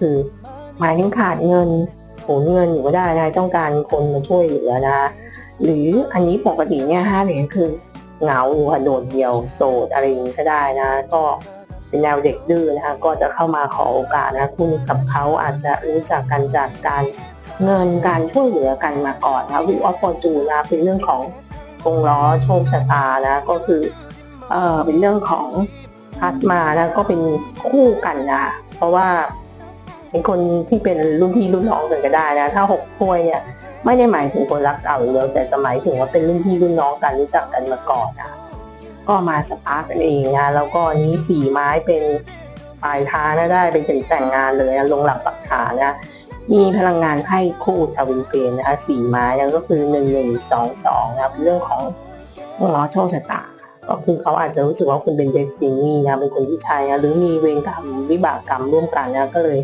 คือหมายถึงขาดเงินโหนเงินอยู่ก็ได้นะต้องการคนมาช่วยเหลือนะ หรืออันนี้ปกติเนี่ยห้าเหรียญคือเหงาหรือว่าโดดเดี่ยวโสดอะไรอย่างนี้ก็ได้นะ ก็เป็นแนวเด็กดื้อนะคะก็จะเข้ามาขอโอกาสนะคุณกับเขาอาจจะรู้จักกันจากการเงินการช่วยเหลือกันมาก่อนนะวิวออฟฟอร์จูนะเป็นเรื่องของกงล้อโชคชะตานะก็คือเออเป็นเรื่องของพัดมานะก็เป็นคู่กันนะเพราะว่า เป็นคนที่เป็นรุ่นพี่รุ่นน้องกันก็ได้นะถ้าหกถ้วยเนี่ยไม่ได้หมายถึงคนรักเก่าอย่างเดียวแต่จะหมายถึงว่าเป็นรุ่นพี่รุ่นน้องกันรู้จักกันมาก่อนนะก็มาสปาร์กกันเองนะแล้วก็นี้สี่ไม้เป็นปลายทานะได้เป็นถึงแต่งงานเลยลงหลักปักฐานนะมีพลังงานไพ่คู่ทวินเฟนนะคะสี่ไม้นะก็คือหนึ่งหนึ่งสองสองนะเป็นเรื่องของล้อโชคชะตาก็คือเขาอาจจะรู้สึกว่าคุณเป็นเดซินี่นะเป็นคนที่ใช่นะหรือมีเวรกรรมวิบากกรรมร่วมกันนะก็เลย